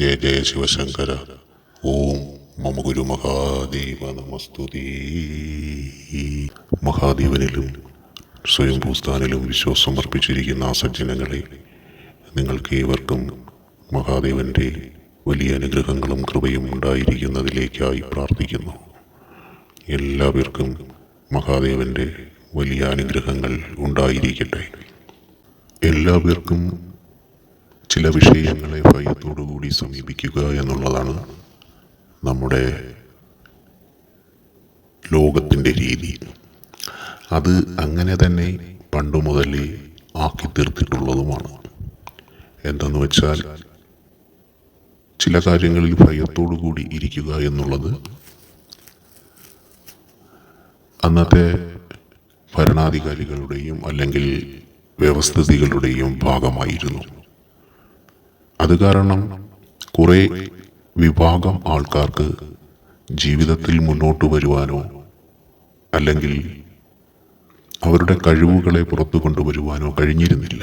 ജയ ജയ ശിവശങ്കര. ഓം മമ ഗുരു മഹാദേവ നമസ്തുതി. മഹാദേവനിലും സ്വയംഭൂസ്ഥാനിലും വിശ്വാസം അർപ്പിച്ചിരിക്കുന്ന ആ സജ്ജനങ്ങളെ നിങ്ങൾക്ക് ഏവർക്കും മഹാദേവന്റെ വലിയ അനുഗ്രഹങ്ങളും കൃപയും ഉണ്ടായിരിക്കുന്നതിലേക്കായി പ്രാർത്ഥിക്കുന്നു. എല്ലാവർക്കും മഹാദേവന്റെ വലിയ അനുഗ്രഹങ്ങൾ ഉണ്ടായിരിക്കട്ടെ. എല്ലാവർക്കും ചില വിഷയങ്ങളെ ഭയത്തോടുകൂടി സമീപിക്കുക എന്നുള്ളതാണ് നമ്മുടെ ലോകത്തിന്റെ രീതി. അത് അങ്ങനെ തന്നെ പണ്ടു മുതലേ ആക്കി തീർത്തിട്ടുള്ളതുമാണ്. എന്തെന്ന് വെച്ചാൽ ചില കാര്യങ്ങളിൽ ഭയത്തോടു കൂടി ഇരിക്കുക എന്നുള്ളത് അന്നത്തെ ഭരണാധികാരികളുടെയും അല്ലെങ്കിൽ വ്യവസ്ഥിതികളുടെയും ഭാഗമായിരുന്നു. അത് കാരണം കുറെ വിഭാഗം ആൾക്കാർക്ക് ജീവിതത്തിൽ മുന്നോട്ട് വരുവാനോ അല്ലെങ്കിൽ അവരുടെ കഴിവുകളെ പുറത്തു കൊണ്ടുവരുവാനോ കഴിഞ്ഞിരുന്നില്ല.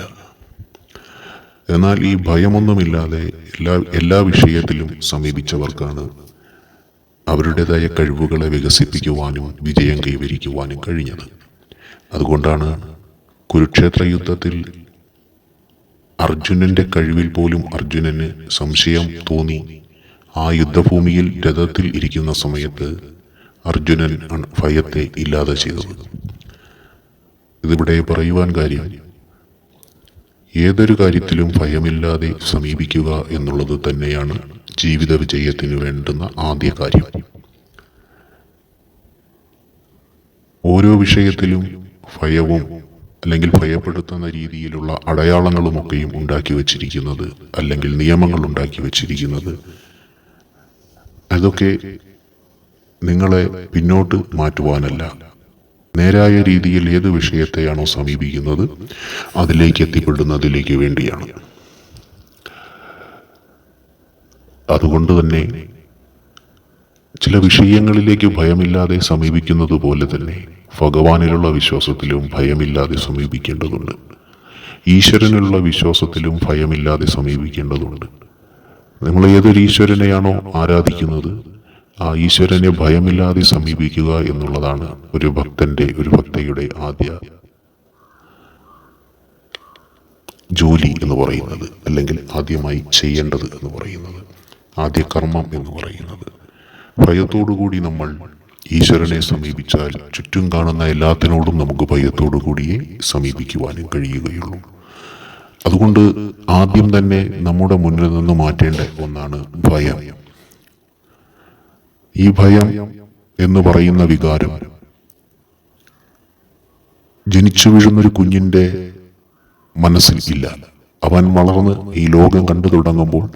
എന്നാൽ ഈ ഭയമൊന്നുമില്ലാതെ എല്ലാ എല്ലാ വിഷയത്തിലും സമീപിച്ചവർക്കാണ് അവരുടേതായ കഴിവുകളെ വികസിപ്പിക്കുവാനും വിജയം കൈവരിക്കുവാനും കഴിഞ്ഞത്. അതുകൊണ്ടാണ് കുരുക്ഷേത്ര യുദ്ധത്തിൽ അർജുനന്റെ കഴിവിൽ പോലും അർജുനന് സംശയം തോന്നി. ആ യുദ്ധഭൂമിയിൽ രഥത്തിൽ ഇരിക്കുന്ന സമയത്ത് അർജുനൻ ഭയത്തെ ഇല്ലാതെ ചെയ്തത്. ഇതിവിടെ പറയുവാൻ കാര്യം ഏതൊരു കാര്യത്തിലും ഭയമില്ലാതെ സമീപിക്കുക എന്നുള്ളത് തന്നെയാണ് ജീവിത വിജയത്തിന് വേണ്ടുന്ന ആദ്യ കാര്യം. ഓരോ വിഷയത്തിലും ഭയവും അല്ലെങ്കിൽ ഭയപ്പെടുത്തുന്ന രീതിയിലുള്ള അടയാളങ്ങളുമൊക്കെയും ഉണ്ടാക്കി വച്ചിരിക്കുന്നത് അല്ലെങ്കിൽ നിയമങ്ങൾ ഉണ്ടാക്കി വച്ചിരിക്കുന്നത്. അതൊക്കെ നിങ്ങളെ പിന്നോട്ട് മാറ്റുവാനല്ല. നേരായ രീതിയിൽ ഏത് വിഷയത്തെയാണോ സമീപിക്കുന്നത് അതിലേക്ക് എത്തിപ്പെടുന്നതിലേക്ക് വേണ്ടിയാണ്. അതുകൊണ്ട് തന്നെ ചില വിഷയങ്ങളിലേക്ക് ഭയമില്ലാതെ സമീപിക്കുന്നത് പോലെ തന്നെ ഭഗവാനിലുള്ള വിശ്വാസത്തിലും ഭയമില്ലാതെ സമീപിക്കേണ്ടതുണ്ട്. ഈശ്വരനിലുള്ള വിശ്വാസത്തിലും ഭയമില്ലാതെ സമീപിക്കേണ്ടതുണ്ട്. നമ്മൾ ഏതൊരു ഈശ്വരനെയാണോ ആരാധിക്കുന്നത് ആ ഈശ്വരനെ ഭയമില്ലാതെ സമീപിക്കുക എന്നുള്ളതാണ് ഒരു ഭക്തന്റെ ഒരു ഭക്തയുടെ ആദ്യ ജോലി എന്ന് പറയുന്നത് അല്ലെങ്കിൽ ആദ്യമായി ചെയ്യേണ്ടത് എന്ന് പറയുന്നത് ആദ്യ കർമ്മം എന്ന് പറയുന്നത്. ഭയത്തോടുകൂടി നമ്മൾ ഈശ്വരനെ സമീപിച്ചാൽ ചുറ്റും കാണുന്ന എല്ലാത്തിനോടും നമുക്ക് ഭയത്തോടു കൂടിയേ സമീപിക്കുവാനും കഴിയുകയുള്ളൂ. അതുകൊണ്ട് ആദ്യം തന്നെ നമ്മുടെ മുന്നിൽ നിന്ന് മാറ്റേണ്ട ഒന്നാണ് ഭയം. ഈ ഭയം എന്ന് പറയുന്ന വികാരം ജനിച്ചു വീഴുന്നൊരു കുഞ്ഞിന്റെ മനസ്സിൽ ഇല്ല. അവൻ വളർന്ന് ഈ ലോകം കണ്ടു തുടങ്ങുമ്പോൾ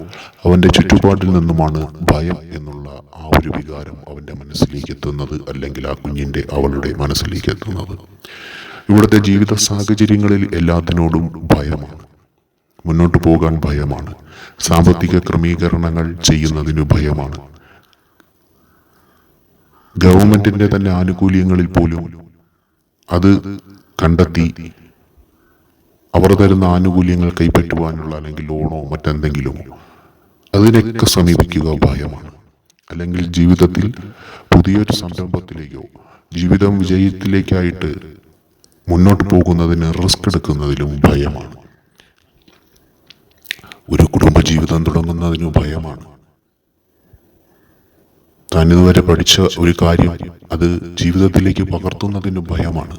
അവന്റെ ചുറ്റുപാടിൽ നിന്നുമാണ് ഭയം എന്നുള്ള ആ ഒരു വികാരം അവന്റെ മനസ്സിലേക്ക് എത്തുന്നത് അല്ലെങ്കിൽ ആ കുഞ്ഞിന്റെ അവളുടെ മനസ്സിലേക്ക് എത്തുന്നത്. ഇവിടുത്തെ ജീവിത സാഹചര്യങ്ങളിൽ എല്ലാത്തിനോടും ഭയമാണ്. മുന്നോട്ട് പോകാൻ ഭയമാണ്. സാമ്പത്തിക ക്രമീകരണങ്ങൾ ചെയ്യുന്നതിന് ഭയമാണ്. ഗവൺമെന്റിന്റെ തന്നെ ആനുകൂല്യങ്ങളിൽ പോലും അത് കണ്ടെത്തി അവർ തരുന്ന ആനുകൂല്യങ്ങൾ കൈപ്പറ്റുവാനുള്ള അല്ലെങ്കിൽ ലോണോ മറ്റെന്തെങ്കിലും അതിനൊക്കെ സമീപിക്കുക ഭയമാണ്. അല്ലെങ്കിൽ ജീവിതത്തിൽ പുതിയൊരു സംരംഭത്തിലേക്കോ ജീവിതം വിജയത്തിലേക്കായിട്ട് മുന്നോട്ട് പോകുന്നതിന് റിസ്ക് എടുക്കുന്നതിലും ഭയമാണ്. ഒരു കുടുംബജീവിതം തുടങ്ങുന്നതിനും ഭയമാണ്. താൻ ഇതുവരെ പഠിച്ച ഒരു കാര്യം അത് ജീവിതത്തിലേക്ക് പകർത്തുന്നതിന് ഭയമാണ്.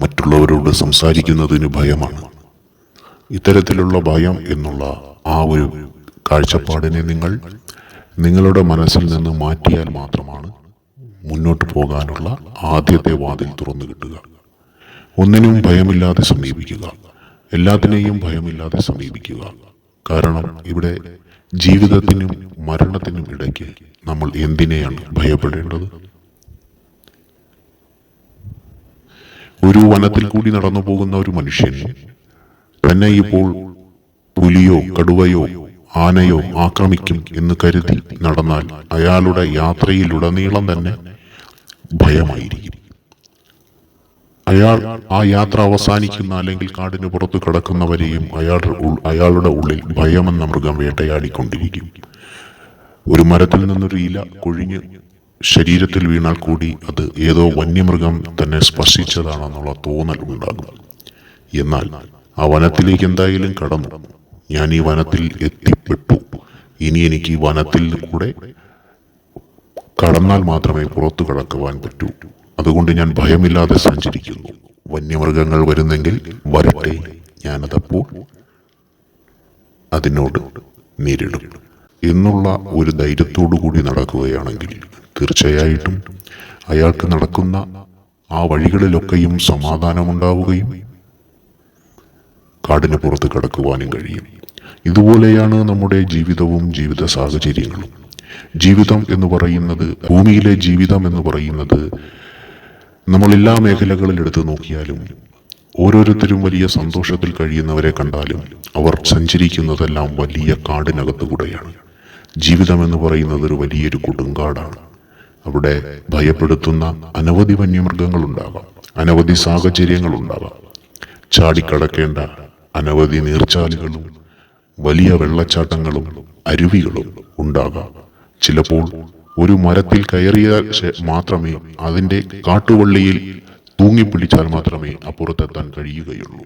മറ്റുള്ളവരോട് സംസാരിക്കുന്നതിന് ഭയമാണ്. ഇത്തരത്തിലുള്ള ഭയം എന്നുള്ള ആ ഒരു കാഴ്ചപ്പാടിനെ നിങ്ങൾ നിങ്ങളുടെ മനസ്സിൽ നിന്ന് മാറ്റിയാൽ മാത്രമാണ് മുന്നോട്ട് പോകാനുള്ള ആദ്യത്തെ വാതിൽ തുറന്നു കിട്ടുക. ഒന്നിനും ഭയമില്ലാതെ സമീപിക്കുക. എല്ലാത്തിനെയും ഭയമില്ലാതെ സമീപിക്കുക. കാരണം ഇവിടെ ജീവിതത്തിനും മരണത്തിനും ഇടയ്ക്ക് നമ്മൾ എന്തിനെയാണ് ഭയപ്പെടേണ്ടത്? ഒരു വനത്തിൽ കൂടി നടന്നു പോകുന്ന ഒരു മനുഷ്യൻ തന്നെ ഇപ്പോൾ പുലിയോ കടുവയോ ആനയോ ആക്രമിക്കും എന്ന് കരുതി നടന്നാൽ അയാളുടെ യാത്രയിലുടനീളം തന്നെ ഭയമായിരിക്കും. അയാൾ ആ യാത്ര അവസാനിക്കുന്ന അല്ലെങ്കിൽ കാടിന് പുറത്ത് കിടക്കുന്നവരെയും അയാൾ അയാളുടെ ഉള്ളിൽ ഭയമെന്ന മൃഗം വേട്ടയാടിക്കൊണ്ടിരിക്കും. ഒരു മരത്തിൽ നിന്നൊരു ഇല കൊഴിഞ്ഞ് ശരീരത്തിൽ വീണാൽ കൂടി അത് ഏതോ വന്യമൃഗം തന്നെ സ്പർശിച്ചതാണെന്നുള്ള തോന്നൽ ഉണ്ടാകും എന്നാൽ ആ വനത്തിലേക്ക് എന്തായാലും കടന്നു. ഞാൻ ഈ വനത്തിൽ എത്തിപ്പെട്ടു. ഇനി എനിക്ക് ഈ വനത്തിൽ കൂടെ കടന്നാൽ മാത്രമേ പുറത്തു കടക്കുവാൻ പറ്റൂ. അതുകൊണ്ട് ഞാൻ ഭയമില്ലാതെ സഞ്ചരിക്കുന്നു. വന്യമൃഗങ്ങൾ വരുന്നെങ്കിൽ വരട്ടെ. ഞാനതപ്പോൾ അതിനോട് നേരിടും. എന്നുള്ള ഒരു ധൈര്യത്തോടു കൂടി നടക്കുകയാണെങ്കിൽ തീർച്ചയായിട്ടും അയാൾക്ക് നടക്കുന്ന ആ വഴികളിലൊക്കെയും സമാധാനമുണ്ടാവുകയും കാടിന് പുറത്ത് കടക്കുവാനും കഴിയും. ഇതുപോലെയാണ് നമ്മുടെ ജീവിതവും ജീവിത സാഹചര്യങ്ങളും. ജീവിതം എന്ന് പറയുന്നത് ഭൂമിയിലെ ജീവിതം എന്ന് പറയുന്നത് നമ്മൾ എല്ലാ മേഖലകളിൽ എടുത്തു നോക്കിയാലും ഓരോരുത്തരും വലിയ സന്തോഷത്തിൽ കഴിയുന്നവരെ കണ്ടാലും അവർ സഞ്ചരിക്കുന്നതെല്ലാം വലിയ കാടിനകത്ത് കൂടെയാണ്. ജീവിതം എന്ന് പറയുന്നത് ഒരു വലിയൊരു കൊടുങ്കാടാണ്. അവിടെ ഭയപ്പെടുത്തുന്ന അനവധി വന്യമൃഗങ്ങളുണ്ടാകാം അനവധി സാഹചര്യങ്ങളുണ്ടാകാം. ചാടിക്കടക്കേണ്ട അനവധി നീർച്ചാലുകളും വലിയ വെള്ളച്ചാട്ടങ്ങളും അരുവികളും ഉണ്ടാകാം. ചിലപ്പോൾ ഒരു മരത്തിൽ കയറിയാൽ മാത്രമേ അതിന്റെ കാട്ടുവള്ളിയിൽ തൂങ്ങിപ്പിടിച്ചാൽ മാത്രമേ അപ്പുറത്തെത്താൻ കഴിയുകയുള്ളൂ.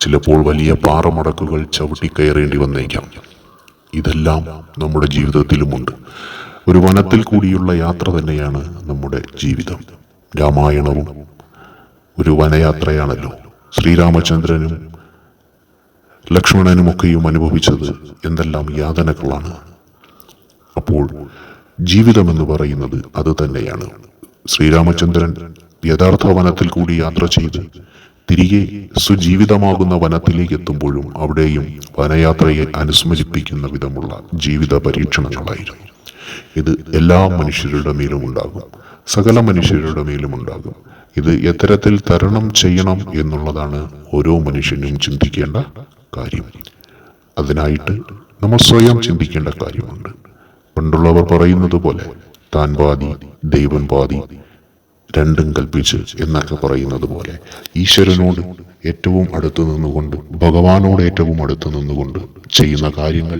ചിലപ്പോൾ വലിയ പാറമടക്കുകൾ ചവിട്ടിക്കയറേണ്ടി വന്നേക്കാം. ഇതെല്ലാം നമ്മുടെ ജീവിതത്തിലുമുണ്ട്. ഒരു വനത്തിൽ കൂടിയുള്ള യാത്ര തന്നെയാണ് നമ്മുടെ ജീവിതം. രാമായണവും ഒരു വനയാത്രയാണല്ലോ. ശ്രീരാമചന്ദ്രനും ലക്ഷ്മണനുമൊക്കെയും അനുഭവിച്ചത് എന്തെല്ലാം യാതനകളാണ്. അപ്പോൾ ജീവിതമെന്ന് പറയുന്നത് അത് തന്നെയാണ്. ശ്രീരാമചന്ദ്രൻ യഥാർത്ഥ വനത്തിൽ കൂടി യാത്ര ചെയ്ത് തിരികെ സുജീവിതമാകുന്ന വനത്തിലേക്ക് എത്തുമ്പോഴും അവിടെയും വനയാത്രയെ അനുസ്മരിപ്പിക്കുന്ന വിധമുള്ള ജീവിത പരീക്ഷണങ്ങളായിരുന്നു. ഇത് എല്ലാ മനുഷ്യരുടെ മേലും ഉണ്ടാകും. സകല മനുഷ്യരുടെ മേലും ഉണ്ടാകും. ഇത് എത്തരത്തിൽ തരണം ചെയ്യണം എന്നുള്ളതാണ് ഓരോ മനുഷ്യനും ചിന്തിക്കേണ്ട കാര്യം. അതിനായിട്ട് നമ്മൾ സ്വയം ചിന്തിക്കേണ്ട കാര്യമുണ്ട്. പണ്ടുള്ളവർ പറയുന്നത് പോലെ താൻ പാതി ദൈവം പാതി രണ്ടും കൽപ്പിച്ച് എന്നൊക്കെ പറയുന്നത് പോലെ ഈശ്വരനോട് ഏറ്റവും അടുത്ത് നിന്നുകൊണ്ട് ഭഗവാനോട് ഏറ്റവും അടുത്ത് നിന്നുകൊണ്ട് ചെയ്യുന്ന കാര്യങ്ങൾ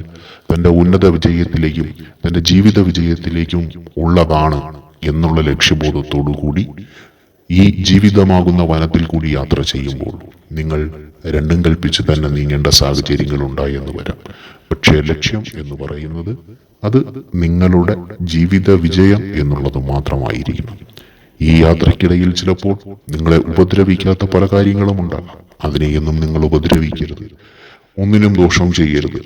തന്റെ ഉന്നത വിജയത്തിലേക്കും തന്റെ ജീവിത വിജയത്തിലേക്കും ഉള്ളതാണ് എന്നുള്ള ലക്ഷ്യബോധത്തോടു കൂടി ഈ ജീവിതമാകുന്ന വനത്തിൽ കൂടി യാത്ര ചെയ്യുമ്പോൾ നിങ്ങൾ രണ്ടും കൽപ്പിച്ച് തന്നെ നീങ്ങേണ്ട സാഹചര്യങ്ങൾ ഉണ്ടായെന്ന് വരാം. പക്ഷേ ലക്ഷ്യം എന്ന് പറയുന്നത് അത് നിങ്ങളുടെ ജീവിത വിജയം എന്നുള്ളത് മാത്രമായിരിക്കണം. ഈ യാത്രക്കിടയിൽ ചിലപ്പോൾ നിങ്ങളെ ഉപദ്രവിക്കാത്ത പല കാര്യങ്ങളും ഉണ്ടാകാം. അതിനെയൊന്നും നിങ്ങൾ ഉപദ്രവിക്കരുത്. ഒന്നിനും ദോഷം ചെയ്യരുത്.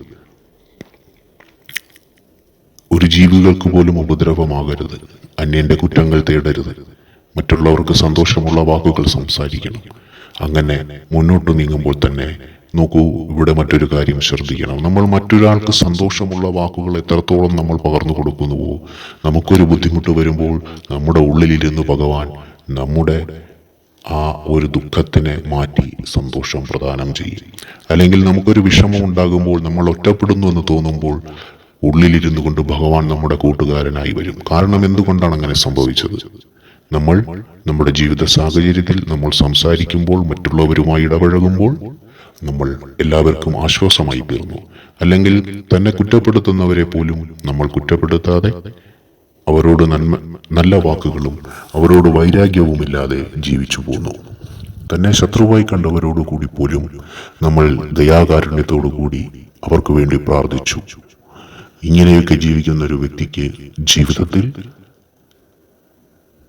ഒരു ജീവികൾക്ക് പോലും ഉപദ്രവമാകരുത്. അന്യന്റെ കുറ്റങ്ങൾ തേടരുത്. മറ്റുള്ളവർക്ക് സന്തോഷമുള്ള വാക്കുകൾ സംസാരിക്കണം. അങ്ങനെ മുന്നോട്ട് നീങ്ങുമ്പോൾ തന്നെ നോക്കൂ ഇവിടെ മറ്റൊരു കാര്യം ശ്രദ്ധിക്കണം. നമ്മൾ മറ്റൊരാൾക്ക് സന്തോഷമുള്ള വാക്കുകൾ എത്രത്തോളം നമ്മൾ പകർന്നു കൊടുക്കുന്നുവോ നമുക്കൊരു ബുദ്ധിമുട്ട് വരുമ്പോൾ നമ്മുടെ ഉള്ളിലിരുന്ന് ഭഗവാൻ നമ്മുടെ ആ ഒരു ദുഃഖത്തിനെ മാറ്റി സന്തോഷം പ്രദാനം ചെയ്യും. അല്ലെങ്കിൽ നമുക്കൊരു വിഷമം ഉണ്ടാകുമ്പോൾ നമ്മൾ ഒറ്റപ്പെടുന്നു എന്ന് തോന്നുമ്പോൾ ഉള്ളിലിരുന്നു കൊണ്ട് ഭഗവാൻ നമ്മുടെ കൂട്ടുകാരനായി വരും. കാരണം എന്തുകൊണ്ടാണ് അങ്ങനെ സംഭവിച്ചത്? നമ്മൾ നമ്മുടെ ജീവിത സാഹചര്യത്തിൽ നമ്മൾ സംസാരിക്കുമ്പോൾ മറ്റുള്ളവരുമായി ഇടപഴകുമ്പോൾ നമ്മൾ എല്ലാവർക്കും ആശ്വാസമായി തീർന്നു. അല്ലെങ്കിൽ തന്നെ കുറ്റപ്പെടുത്തുന്നവരെ പോലും നമ്മൾ കുറ്റപ്പെടുത്താതെ അവരോട് നന്മ നല്ല വാക്കുകളും അവരോട് വൈരാഗ്യവുമില്ലാതെ ജീവിച്ചു പോന്നു. തന്നെ ശത്രുവായി കണ്ടവരോട് കൂടി പോലും നമ്മൾ ദയാകാരുണ്യത്തോടു കൂടി അവർക്ക് വേണ്ടി പ്രാർത്ഥിച്ചു. ഇങ്ങനെയൊക്കെ ജീവിക്കുന്ന ഒരു വ്യക്തിക്ക് ജീവിതത്തിൽ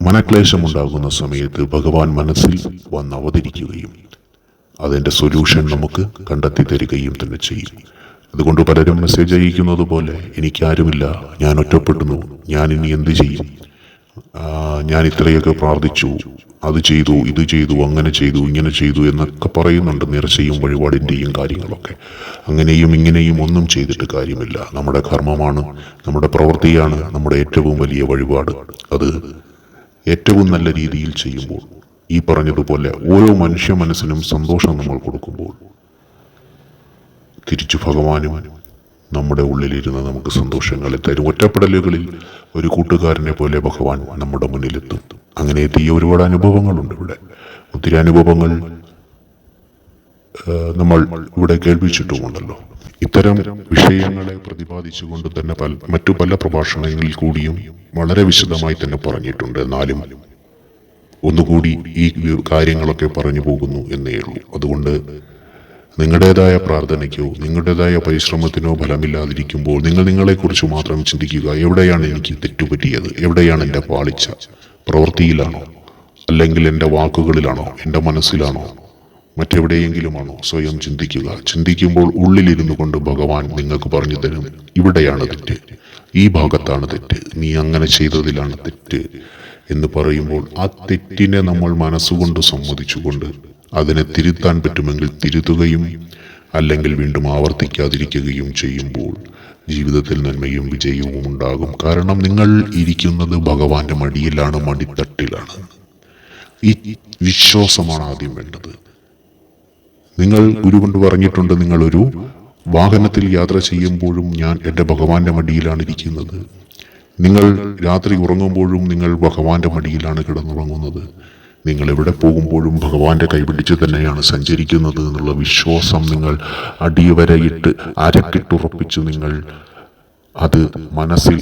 മനക്ലേശമുണ്ടാകുന്ന സമയത്ത് ഭഗവാൻ മനസ്സിൽ വന്ന് അവതരിക്കുകയും അതിന്റെ സൊല്യൂഷൻ നമുക്ക് കണ്ടെത്തി തരികയും തന്നെ ചെയ്യും. അതുകൊണ്ട് പലരും മെസ്സേജ് അയക്കുന്നത് പോലെ എനിക്കാരുമില്ല ഞാൻ ഒറ്റപ്പെടുന്നു ഞാൻ ഇനി എന്ത് ചെയ്യും? ഞാൻ ഇത്രയൊക്കെ പ്രാർത്ഥിച്ചു അത് ചെയ്തു ഇത് ചെയ്തു അങ്ങനെ ചെയ്തു ഇങ്ങനെ ചെയ്തു എന്നൊക്കെ പറയുന്നുണ്ട് നേർച്ചയും വഴിപാടിന്റെയും കാര്യങ്ങളൊക്കെ. അങ്ങനെയും ഇങ്ങനെയും ഒന്നും ചെയ്തിട്ട് കാര്യമില്ല. നമ്മുടെ കർമ്മമാണ് നമ്മുടെ പ്രവൃത്തിയാണ് നമ്മുടെ ഏറ്റവും വലിയ വഴിപാട്. അത് ഏറ്റവും നല്ല രീതിയിൽ ചെയ്യുമ്പോൾ ഈ പറഞ്ഞതുപോലെ ഓരോ മനുഷ്യ മനസ്സിനും സന്തോഷം നമ്മൾ കൊടുക്കുമ്പോൾ തിരിച്ചു ഭഗവാനും നമ്മുടെ ഉള്ളിലിരുന്ന് നമുക്ക് സന്തോഷങ്ങളെ തരും. ഒറ്റപ്പെടലുകളിൽ ഒരു കൂട്ടുകാരനെ പോലെ ഭഗവാൻ നമ്മുടെ മുന്നിലെത്തും. അങ്ങനെ എത്തിയ ഒരുപാട് അനുഭവങ്ങളുണ്ട് ഇവിടെ. ഒത്തിരി അനുഭവങ്ങൾ നമ്മൾ ഇവിടെ കേൾപ്പിച്ചിട്ടുമുണ്ടല്ലോ. ഇത്തരം വിഷയങ്ങളെ പ്രതിപാദിച്ചുകൊണ്ട് തന്നെ പല മറ്റു പല പ്രഭാഷണങ്ങളിൽ കൂടിയും വളരെ വിശദമായി തന്നെ പറഞ്ഞിട്ടുണ്ട്. എന്നാലും ഒന്നുകൂടി ഈ കാര്യങ്ങളൊക്കെ പറഞ്ഞു പോകുന്നു എന്നേ ഉള്ളൂ. അതുകൊണ്ട് നിങ്ങളുടേതായ പ്രാർത്ഥനയ്ക്കോ നിങ്ങളുടേതായ പരിശ്രമത്തിനോ ഫലമില്ലാതിരിക്കുമ്പോൾ നിങ്ങൾ നിങ്ങളെക്കുറിച്ച് മാത്രം ചിന്തിക്കുക എവിടെയാണ് എനിക്ക് തെറ്റുപറ്റിയത്? എവിടെയാണ് എന്റെ പാളിച്ച? പ്രവൃത്തിയിലാണോ? അല്ലെങ്കിൽ എന്റെ വാക്കുകളിലാണോ? എന്റെ മനസ്സിലാണോ? മറ്റെവിടെയെങ്കിലുമാണോ സ്വയം ചിന്തിക്കുക. ചിന്തിക്കുമ്പോൾ ഉള്ളിലിരുന്നു കൊണ്ട് ഭഗവാൻ നിങ്ങൾക്ക് പറഞ്ഞു തരും ഇവിടെയാണ് തെറ്റ്. ഈ ഭാഗത്താണ് തെറ്റ്. നീ അങ്ങനെ ചെയ്തതിലാണ് തെറ്റ്. എന്ന് പറയുമ്പോൾ ആ തെറ്റിനെ നമ്മൾ മനസ്സുകൊണ്ട് സമ്മതിച്ചുകൊണ്ട് അതിനെ തിരുത്താൻ പറ്റുമെങ്കിൽ തിരുത്തുകയും അല്ലെങ്കിൽ വീണ്ടും ആവർത്തിക്കാതിരിക്കുകയും ചെയ്യുമ്പോൾ ജീവിതത്തിൽ നന്മയും വിജയവും ഉണ്ടാകും. കാരണം നിങ്ങൾ ഇരിക്കുന്നത് ഭഗവാന്റെ മടിയിലാണ് മടിത്തട്ടിലാണ്. ഈ വിശ്വാസമാണ് ആദ്യം വേണ്ടത്. നിങ്ങൾ ഗുരു കൊണ്ട് പറഞ്ഞിട്ടുണ്ട് നിങ്ങളൊരു വാഹനത്തിൽ യാത്ര ചെയ്യുമ്പോഴും ഞാൻ എന്റെ ഭഗവാന്റെ മടിയിലാണ് ഇരിക്കുന്നത്. നിങ്ങൾ രാത്രി ഉറങ്ങുമ്പോഴും നിങ്ങൾ ഭഗവാന്റെ മടിയിലാണ് കിടന്നുറങ്ങുന്നത്. നിങ്ങൾ എവിടെ പോകുമ്പോഴും ഭഗവാന്റെ കൈപിടിച്ച് തന്നെയാണ് സഞ്ചരിക്കുന്നത് എന്നുള്ള വിശ്വാസം നിങ്ങൾ അടിയവരയിട്ട് അരക്കിട്ടുറപ്പിച്ച് നിങ്ങൾ. അത് മനസ്സിൽ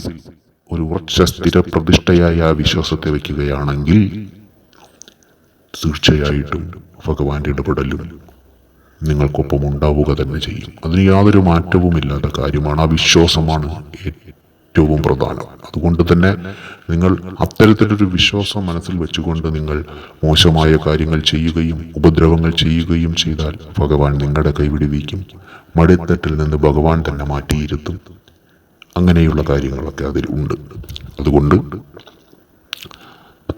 ഒരു ഉറച്ച സ്ഥിരപ്രതിഷ്ഠയായ ആ വിശ്വാസത്തെ വയ്ക്കുകയാണെങ്കിൽ തീർച്ചയായിട്ടും ഭഗവാന്റെ ഇടപെടലും നിങ്ങൾക്കൊപ്പം ഉണ്ടാവുക തന്നെ ചെയ്യും. അതിന് യാതൊരു മാറ്റവുമില്ലാത്ത കാര്യമാണ് ആ വിശ്വാസമാണ് ഏറ്റവും പ്രധാനം. അതുകൊണ്ട് തന്നെ നിങ്ങൾ അത്തരത്തിലൊരു വിശ്വാസം മനസ്സിൽ വെച്ചുകൊണ്ട് നിങ്ങൾ മോശമായ കാര്യങ്ങൾ ചെയ്യുകയും ഉപദ്രവങ്ങൾ ചെയ്യുകയും ചെയ്താൽ ഭഗവാൻ നിങ്ങളുടെ കൈവിടിവിക്കും മടിത്തട്ടിൽ നിന്ന് ഭഗവാൻ തന്നെ മാറ്റിയിരുത്തും. അങ്ങനെയുള്ള കാര്യങ്ങളൊക്കെ അതിൽ ഉണ്ട്. അതുകൊണ്ട്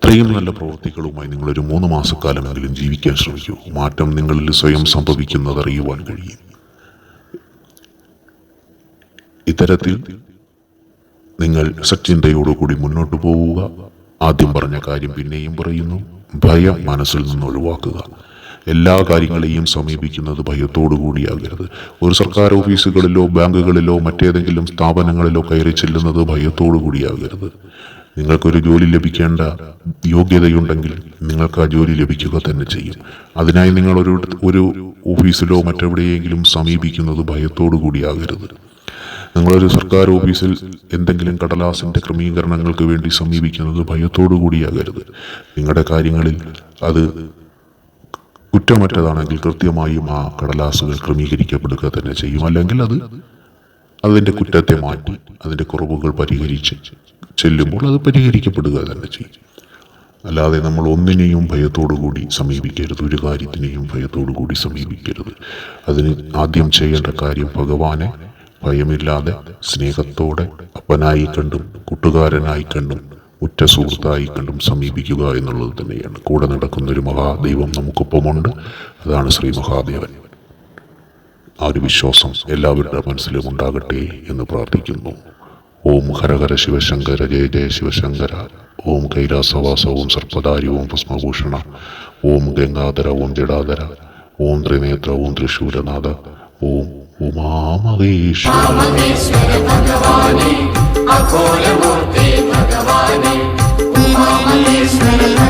അത്രയും നല്ല പ്രവൃത്തികളുമായി നിങ്ങളൊരു മൂന്ന് മാസക്കാലമെങ്കിലും ജീവിക്കാൻ ശ്രമിക്കൂ. മാറ്റം നിങ്ങളിൽ സ്വയം സംഭവിക്കുന്നത് അറിയുവാൻ കഴിയും. ഇത്തരത്തിൽ നിങ്ങൾ സച്ചിന്തയോടുകൂടി മുന്നോട്ട് പോവുക. ആദ്യം പറഞ്ഞ കാര്യം പിന്നെയും പറയുന്നു. ഭയം മനസ്സിൽ നിന്ന് ഒഴിവാക്കുക. എല്ലാ കാര്യങ്ങളെയും സമീപിക്കുന്നത് ഭയത്തോടു കൂടിയാകരുത് ഒരു സർക്കാർ ഓഫീസുകളിലോ ബാങ്കുകളിലോ മറ്റേതെങ്കിലും സ്ഥാപനങ്ങളിലോ കയറി ചെല്ലുന്നത് ഭയത്തോടു കൂടിയാകരുത് നിങ്ങൾക്കൊരു ജോലി ലഭിക്കേണ്ട യോഗ്യതയുണ്ടെങ്കിൽ നിങ്ങൾക്ക് ആ ജോലി ലഭിക്കുക തന്നെ ചെയ്യും. അതിനായി നിങ്ങൾ ഒരു ഒരു ഓഫീസിലോ മറ്റെവിടെയെങ്കിലും സമീപിക്കുന്നത് ഭയത്തോടു കൂടിയാകരുത്. നിങ്ങളൊരു സർക്കാർ ഓഫീസിൽ എന്തെങ്കിലും കടലാസിന്റെ ക്രമീകരണങ്ങൾക്ക് വേണ്ടി സമീപിക്കുന്നത് ഭയത്തോടു കൂടിയാകരുത്. നിങ്ങളുടെ കാര്യങ്ങളിൽ അത് കുറ്റമറ്റതാണെങ്കിൽ കൃത്യമായും ആ കടലാസുകൾ ക്രമീകരിക്കപ്പെടുക തന്നെ ചെയ്യും. അല്ലെങ്കിൽ അത് അതിന്റെ കുറ്റത്തെ മാറ്റി അതിന്റെ കുറവുകൾ പരിഹരിച്ച് ചെല്ലുമ്പോൾ അത് പരിഹരിക്കപ്പെടുക തന്നെ ചെയ്യും. അല്ലാതെ നമ്മൾ ഒന്നിനെയും ഭയത്തോടു കൂടി സമീപിക്കരുത് ഒരു കാര്യത്തിനെയും ഭയത്തോടു കൂടി സമീപിക്കരുത്. അതിന് ആദ്യം ചെയ്യേണ്ട കാര്യം ഭഗവാനെ ഭയമില്ലാതെ സ്നേഹത്തോടെ അപ്പനായി കണ്ടും കൂട്ടുകാരനായി കണ്ടും ഉറ്റ സുഹൃത്തായി കണ്ടും സമീപിക്കുക എന്നുള്ളത് തന്നെയാണ്. കൂടെ നടക്കുന്ന ഒരു മഹാദൈവം നമുക്കൊപ്പമുണ്ട്. അതാണ് ശ്രീ മഹാദേവൻ. ആ ഒരു വിശ്വാസം എല്ലാവരുടെ മനസ്സിലും ഉണ്ടാകട്ടെ എന്ന് പ്രാർത്ഥിക്കുന്നു. ഓം ഹരഹര ശിവശങ്കര ജയ ജയ ശിവശങ്കര. ഓം കൈലാസവാസ ഓം സർപ്പദാരി ഓം ഭസ്മഭൂഷണ. ഓം ഗംഗാധര ഓം ജഡാധര. ഓം ത്രിനേത്ര ഓം തൃശൂരനാഥ ഓം ഉമാമഹേശ്വര ഭഗവാനേ ഭഗവാനേ. ഉമാമഹേശ്വര